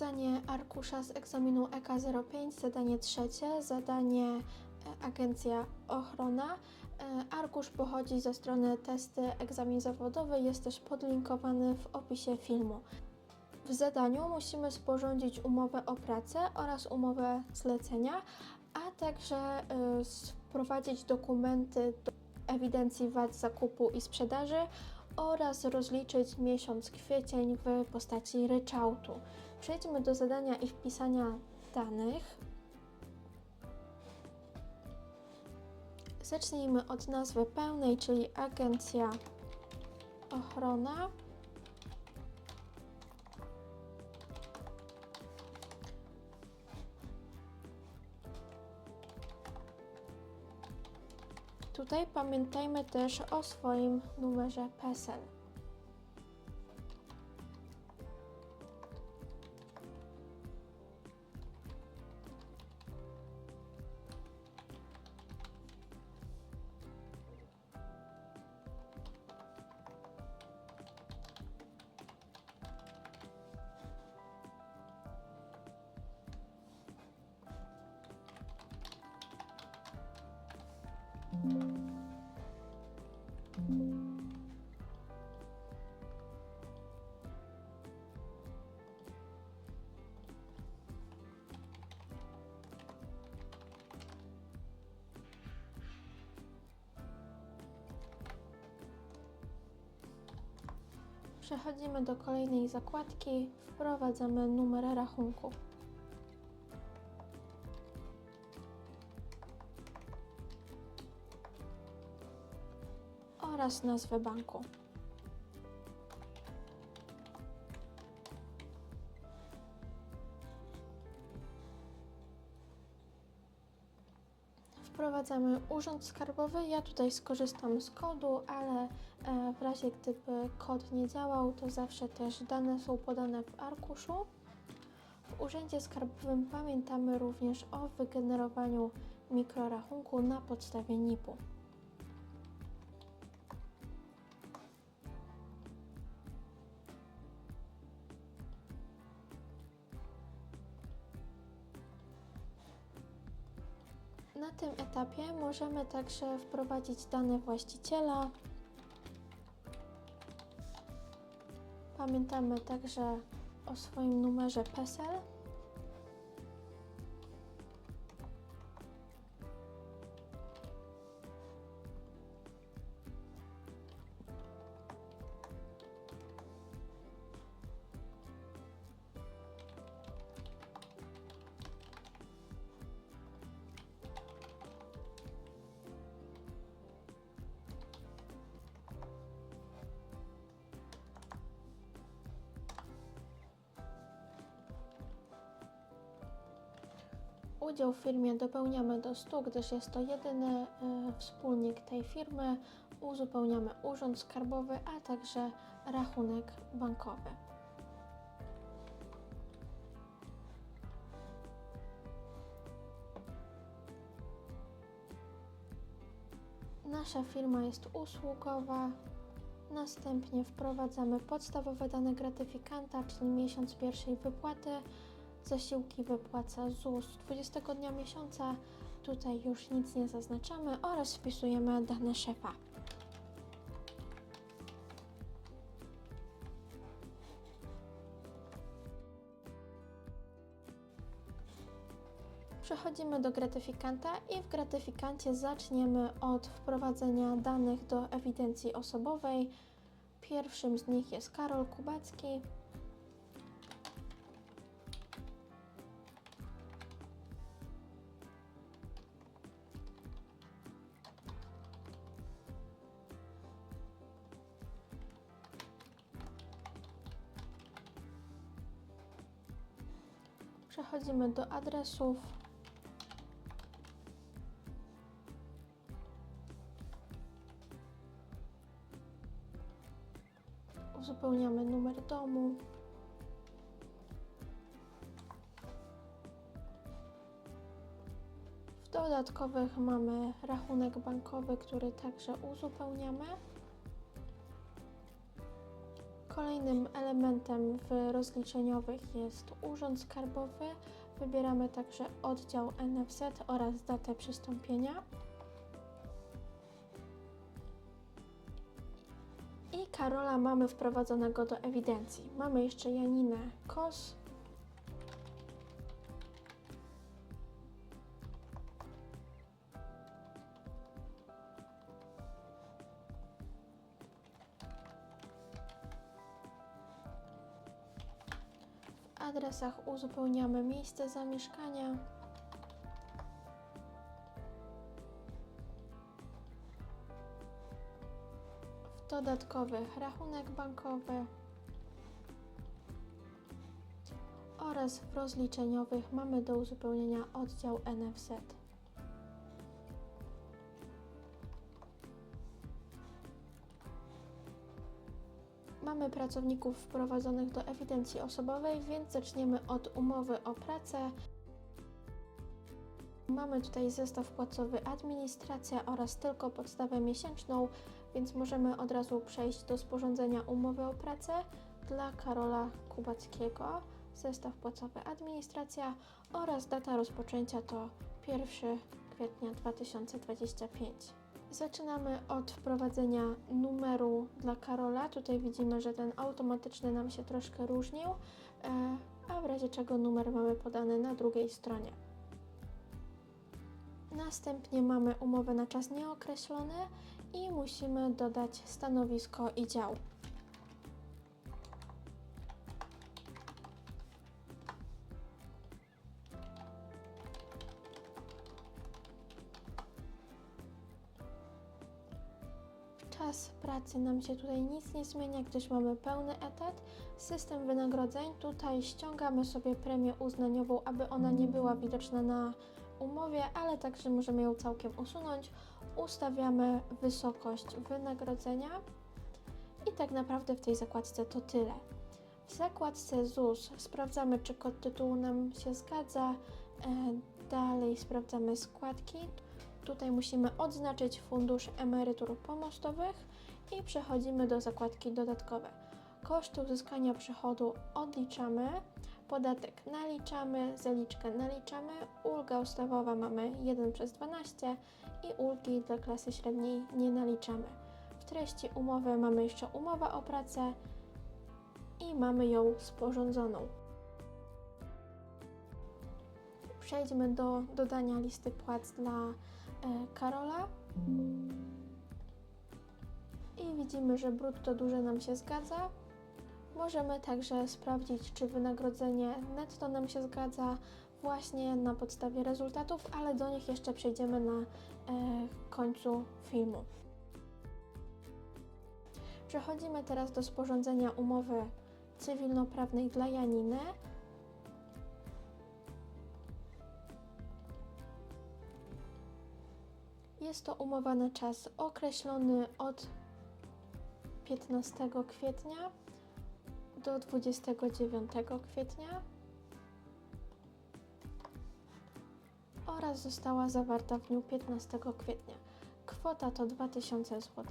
Rozwiązanie arkusza z egzaminu E EK05, zadanie trzecie, zadanie e, Agencja Ochrona. E, Arkusz pochodzi ze strony testy egzamin zawodowy, jest też podlinkowany w opisie filmu. W zadaniu musimy sporządzić umowę o pracę oraz umowę zlecenia, a także y, wprowadzić dokumenty do ewidencji VAT zakupu i sprzedaży oraz rozliczyć miesiąc kwiecień w postaci ryczałtu. Przejdźmy do zadania i wpisania danych. Zacznijmy od nazwy pełnej, czyli Agencja Ochrona. Tutaj pamiętajmy też o swoim numerze PESEL. Przechodzimy do kolejnej zakładki, wprowadzamy numer rachunku. oraz nazwę banku. Wprowadzamy urząd skarbowy. Ja tutaj skorzystam z kodu, ale e, w razie gdyby kod nie działał, to zawsze też dane są podane w arkuszu. W urzędzie skarbowym pamiętamy również o wygenerowaniu mikrorachunku na podstawie NIP-u. Tym etapie możemy także wprowadzić dane właściciela. Pamiętamy także o swoim numerze PESEL. Udział w firmie dopełniamy do 100, gdyż jest to jedyny e, wspólnik tej firmy. Uzupełniamy urząd skarbowy, a także rachunek bankowy. Nasza firma jest usługowa. Następnie wprowadzamy podstawowe dane gratyfikanta, czyli miesiąc pierwszej wypłaty. Zasiłki wypłaca ZUS 20 dnia miesiąca. Tutaj już nic nie zaznaczamy oraz wpisujemy dane szefa. Przechodzimy do gratyfikanta i w gratyfikancie zaczniemy od wprowadzenia danych do ewidencji osobowej. Pierwszym z nich jest Karol Kubacki. Przechodzimy do adresów. Uzupełniamy numer domu. W dodatkowych mamy rachunek bankowy, który także uzupełniamy. Kolejnym elementem w rozliczeniowych jest Urząd Skarbowy. Wybieramy także oddział NFZ oraz datę przystąpienia. I Karola mamy wprowadzonego do ewidencji. Mamy jeszcze Janinę Kos. Adresach uzupełniamy miejsce zamieszkania. W dodatkowych rachunek bankowy oraz w rozliczeniowych mamy do uzupełnienia oddział NFZ. Mamy pracowników wprowadzonych do ewidencji osobowej, więc zaczniemy od umowy o pracę. Mamy tutaj zestaw płacowy administracja oraz tylko podstawę miesięczną, więc możemy od razu przejść do sporządzenia umowy o pracę dla Karola Kubackiego. Zestaw płacowy administracja oraz data rozpoczęcia to 1 kwietnia 2025. Zaczynamy od wprowadzenia numeru dla Karola. Tutaj widzimy, że ten automatyczny nam się troszkę różnił, e, a w razie czego numer mamy podany na drugiej stronie. Następnie mamy umowę na czas nieokreślony i musimy dodać stanowisko i dział. Pracy nam się tutaj nic nie zmienia, gdyż mamy pełny etat. System wynagrodzeń, tutaj ściągamy sobie premię uznaniową, aby ona nie była widoczna na umowie, ale także możemy ją całkiem usunąć. Ustawiamy wysokość wynagrodzenia i tak naprawdę w tej zakładce to tyle. W zakładce ZUS sprawdzamy, czy kod tytułu nam się zgadza. E, Dalej sprawdzamy składki. Tutaj musimy odznaczyć fundusz emerytur pomostowych i przechodzimy do zakładki dodatkowe. Koszty uzyskania przychodu odliczamy, podatek naliczamy, zaliczkę naliczamy, ulga ustawowa mamy 1 przez 12 i ulgi dla klasy średniej nie naliczamy. W treści umowy mamy jeszcze umowę o pracę i mamy ją sporządzoną. Przejdźmy do dodania listy płac dla e, Karola. Widzimy, że brutto duże nam się zgadza. Możemy także sprawdzić, czy wynagrodzenie netto nam się zgadza właśnie na podstawie rezultatów, ale do nich jeszcze przejdziemy na e, końcu filmu. Przechodzimy teraz do sporządzenia umowy cywilnoprawnej dla Janiny. Jest to umowa na czas określony od 15 kwietnia do 29 kwietnia oraz została zawarta w dniu 15 kwietnia. Kwota to 2000 zł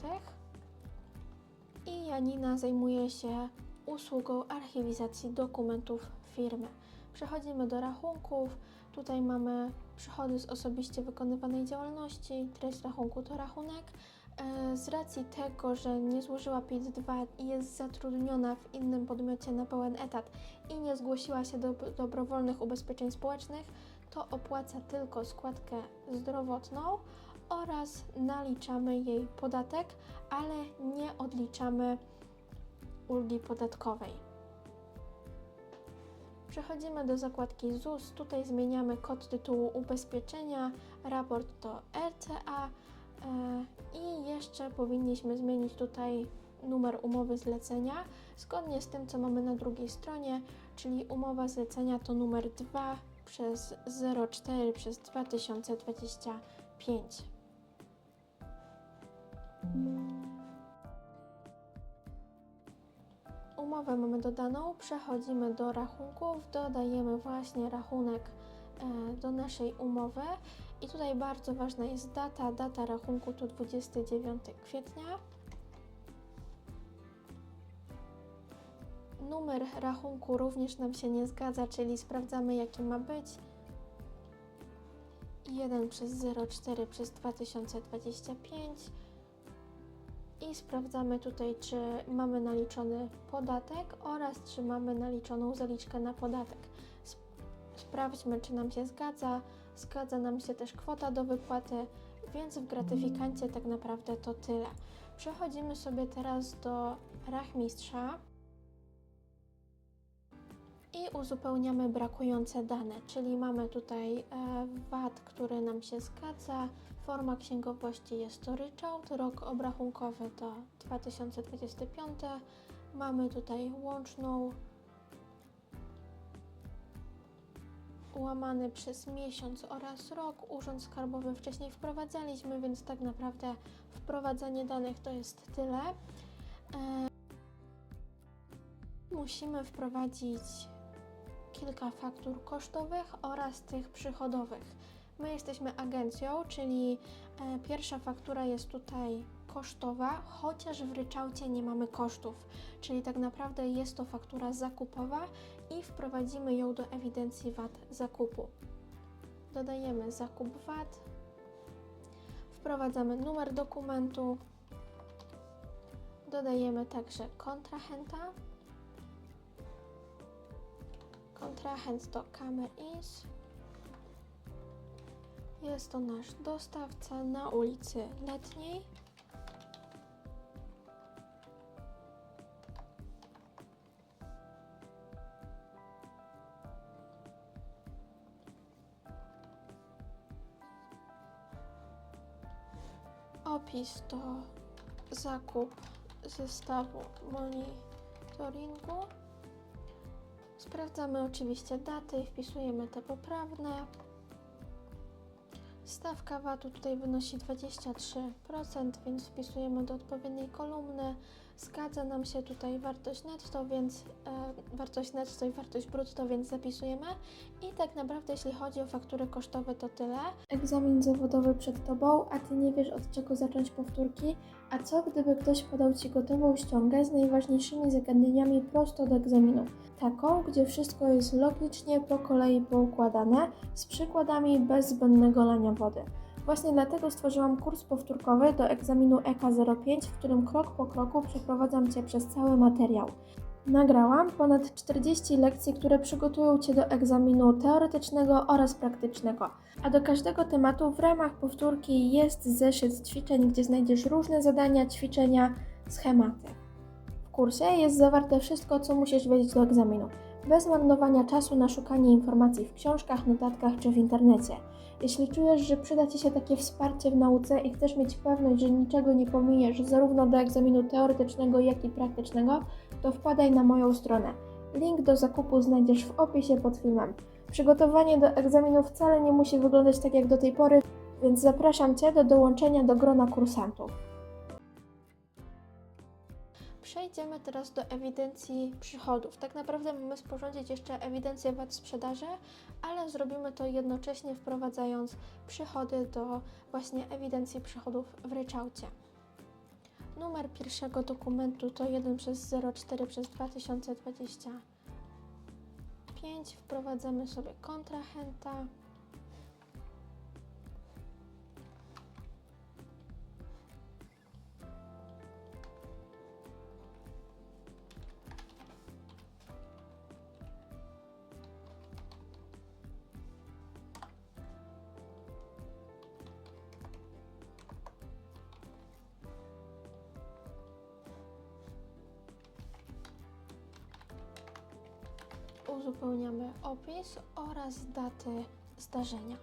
i Janina zajmuje się usługą archiwizacji dokumentów firmy. Przechodzimy do rachunków. Tutaj mamy przychody z osobiście wykonywanej działalności. Treść rachunku to rachunek. E, Z racji tego, że nie złożyła PIT-2 i jest zatrudniona w innym podmiocie na pełen etat i nie zgłosiła się do dobrowolnych ubezpieczeń społecznych, to opłaca tylko składkę zdrowotną oraz naliczamy jej podatek, ale nie odliczamy ulgi podatkowej. Przechodzimy do zakładki ZUS. Tutaj zmieniamy kod tytułu ubezpieczenia. Raport to RCA. E, I jeszcze powinniśmy zmienić tutaj numer umowy zlecenia zgodnie z tym, co mamy na drugiej stronie, czyli umowa zlecenia to numer 2 przez 04 przez 2025. Umowę mamy dodaną, przechodzimy do rachunków, dodajemy właśnie rachunek e, do naszej umowy i tutaj bardzo ważna jest data, data rachunku to 29 kwietnia. Numer rachunku również nam się nie zgadza, czyli sprawdzamy jaki ma być. 1 przez 0,4 przez 2025 i sprawdzamy tutaj, czy mamy naliczony podatek oraz czy mamy naliczoną zaliczkę na podatek. Sp- Sprawdźmy, czy nam się zgadza. Zgadza nam się też kwota do wypłaty, więc w gratyfikancie tak naprawdę to tyle. Przechodzimy sobie teraz do rachmistrza i uzupełniamy brakujące dane, czyli mamy tutaj e, VAT, który nam się zgadza, forma księgowości jest to ryczałt, rok obrachunkowy to 2025, mamy tutaj łączną łamany przez miesiąc oraz rok. Urząd Skarbowy wcześniej wprowadzaliśmy, więc tak naprawdę wprowadzanie danych to jest tyle. E, musimy wprowadzić kilka faktur kosztowych oraz tych przychodowych. My jesteśmy agencją, czyli e, pierwsza faktura jest tutaj kosztowa, chociaż w ryczałcie nie mamy kosztów, czyli tak naprawdę jest to faktura zakupowa i wprowadzimy ją do ewidencji VAT zakupu. Dodajemy zakup VAT, wprowadzamy numer dokumentu, dodajemy także kontrahenta. Kontrahent to Kamer Ins. Jest to nasz dostawca na ulicy Letniej. Opis to zakup zestawu monitoringu. Sprawdzamy oczywiście daty, wpisujemy te poprawne. Stawka VAT-u tutaj wynosi 23%, więc wpisujemy do odpowiedniej kolumny. Zgadza nam się tutaj wartość netto, więc e, wartość netto i wartość brutto, więc zapisujemy. I tak naprawdę, jeśli chodzi o faktury kosztowe, to tyle. Egzamin zawodowy przed Tobą, a Ty nie wiesz od czego zacząć powtórki. A co gdyby ktoś podał Ci gotową ściągę z najważniejszymi zagadnieniami prosto do egzaminu? Taką, gdzie wszystko jest logicznie po kolei poukładane, z przykładami bez zbędnego lania wody. Właśnie dlatego stworzyłam kurs powtórkowy do egzaminu E EK05, w którym krok po kroku przeprowadzam Cię przez cały materiał. Nagrałam ponad 40 lekcji, które przygotują Cię do egzaminu teoretycznego oraz praktycznego. A do każdego tematu w ramach powtórki jest zeszyt ćwiczeń, gdzie znajdziesz różne zadania, ćwiczenia, schematy. W kursie jest zawarte wszystko, co musisz wiedzieć do egzaminu, bez marnowania czasu na szukanie informacji w książkach, notatkach czy w internecie. Jeśli czujesz, że przyda Ci się takie wsparcie w nauce i chcesz mieć pewność, że niczego nie pominiesz zarówno do egzaminu teoretycznego, jak i praktycznego, to wpadaj na moją stronę. Link do zakupu znajdziesz w opisie pod filmem. Przygotowanie do egzaminu wcale nie musi wyglądać tak jak do tej pory, więc zapraszam Cię do dołączenia do grona kursantów. Przejdziemy teraz do ewidencji przychodów. Tak naprawdę mamy sporządzić jeszcze ewidencję VAT sprzedaży, ale zrobimy to jednocześnie wprowadzając przychody do właśnie ewidencji przychodów w ryczałcie. Numer pierwszego dokumentu to 1 przez 04 przez 2025. Wprowadzamy sobie kontrahenta. Uzupełniamy opis oraz daty zdarzenia.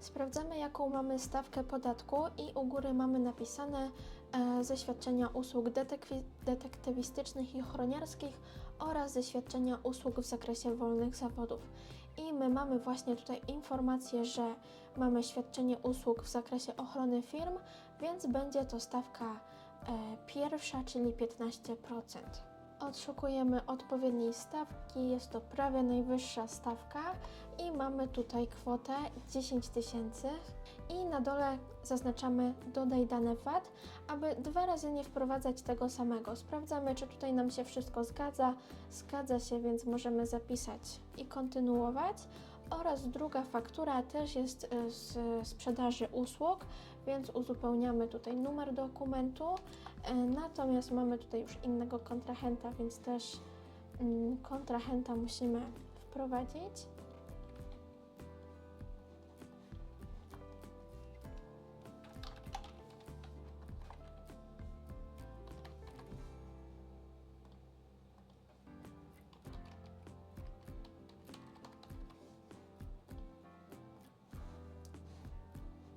Sprawdzamy, jaką mamy stawkę podatku i u góry mamy napisane e, ze świadczenia usług detektywistycznych i ochroniarskich oraz ze świadczenia usług w zakresie wolnych zawodów. I my mamy właśnie tutaj informację, że mamy świadczenie usług w zakresie ochrony firm, więc będzie to stawka e, pierwsza, czyli 15%. Odszukujemy odpowiedniej stawki, jest to prawie najwyższa stawka i mamy tutaj kwotę 10 tysięcy i na dole zaznaczamy dodaj dane VAT, aby dwa razy nie wprowadzać tego samego. Sprawdzamy, czy tutaj nam się wszystko zgadza. Zgadza się, więc możemy zapisać i kontynuować. Oraz druga faktura też jest y, z sprzedaży usług, więc uzupełniamy tutaj numer dokumentu. E, Natomiast mamy tutaj już innego kontrahenta, więc też mm, kontrahenta musimy wprowadzić.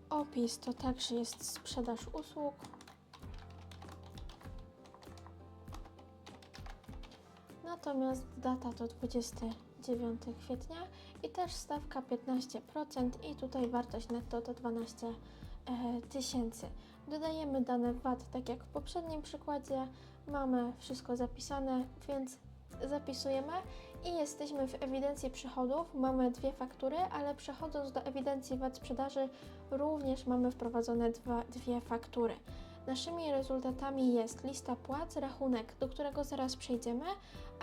Opis to także jest sprzedaż usług. Natomiast data to 29 kwietnia i też stawka 15% i tutaj wartość netto to 12 e, tysięcy. Dodajemy dane VAT, tak jak w poprzednim przykładzie. Mamy wszystko zapisane, więc zapisujemy i jesteśmy w ewidencji przychodów. Mamy dwie faktury, ale przechodząc do ewidencji VAT sprzedaży również mamy wprowadzone dwa, dwie faktury. Naszymi rezultatami jest lista płac, rachunek, do którego zaraz przejdziemy,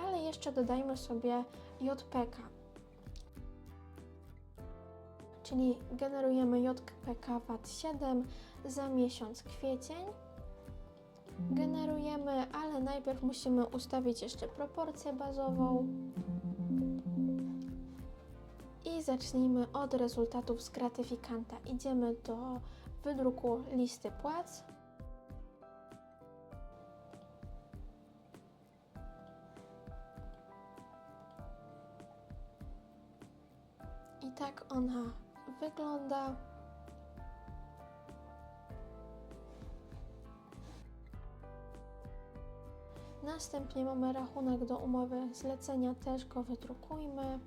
ale jeszcze dodajmy sobie JPK. Czyli generujemy JPK VAT 7 za miesiąc kwiecień. Generujemy, ale najpierw musimy ustawić jeszcze proporcję bazową. I zacznijmy od rezultatów z gratyfikanta. Idziemy do wydruku listy płac. Ona wygląda. Następnie mamy rachunek do umowy zlecenia, też go wydrukujmy.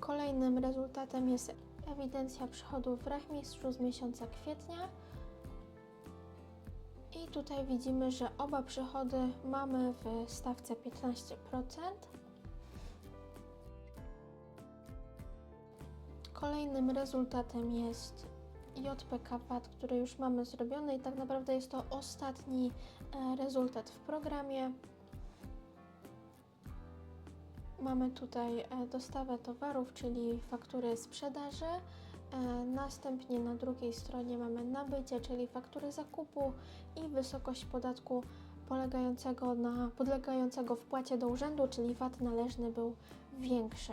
Kolejnym rezultatem jest ewidencja przychodów w rachmistrzu z miesiąca kwietnia. Tutaj widzimy, że oba przychody mamy w stawce 15%. Kolejnym rezultatem jest JPK VAT, który już mamy zrobiony i tak naprawdę jest to ostatni e, rezultat w programie. Mamy tutaj e, dostawę towarów, czyli faktury sprzedaży. E, Następnie na drugiej stronie mamy nabycie, czyli faktury zakupu i wysokość podatku polegającego na, podlegającego wpłacie do urzędu, czyli VAT należny był większy.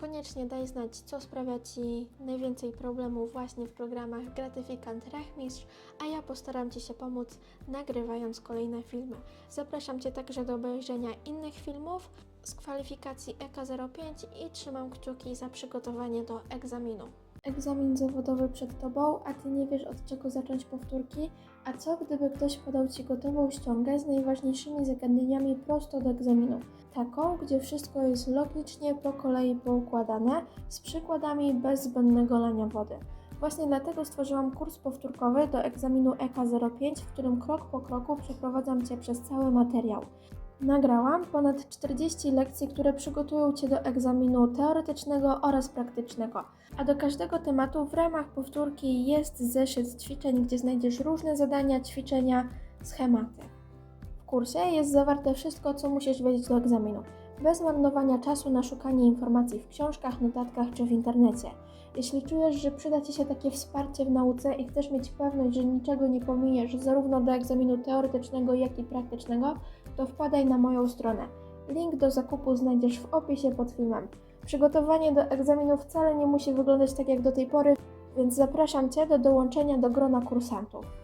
Koniecznie daj znać, co sprawia Ci najwięcej problemów właśnie w programach Gratyfikant Rachmistrz, a ja postaram Ci się pomóc nagrywając kolejne filmy. Zapraszam Cię także do obejrzenia innych filmów z kwalifikacji E EK05 i trzymam kciuki za przygotowanie do egzaminu. Egzamin zawodowy przed Tobą, a Ty nie wiesz od czego zacząć powtórki? A co gdyby ktoś podał Ci gotową ściągę z najważniejszymi zagadnieniami prosto do egzaminu? Taką, gdzie wszystko jest logicznie po kolei poukładane, z przykładami bez zbędnego lania wody. Właśnie dlatego stworzyłam kurs powtórkowy do egzaminu E EK05, w którym krok po kroku przeprowadzam Cię przez cały materiał. Nagrałam ponad 40 lekcji, które przygotują Cię do egzaminu teoretycznego oraz praktycznego. A do każdego tematu w ramach powtórki jest zeszyt ćwiczeń, gdzie znajdziesz różne zadania, ćwiczenia, schematy. W kursie jest zawarte wszystko, co musisz wiedzieć do egzaminu, bez marnowania czasu na szukanie informacji w książkach, notatkach czy w internecie. Jeśli czujesz, że przyda Ci się takie wsparcie w nauce i chcesz mieć pewność, że niczego nie pominiesz zarówno do egzaminu teoretycznego, jak i praktycznego, to wpadaj na moją stronę. Link do zakupu znajdziesz w opisie pod filmem. Przygotowanie do egzaminu wcale nie musi wyglądać tak jak do tej pory, więc zapraszam Cię do dołączenia do grona kursantów.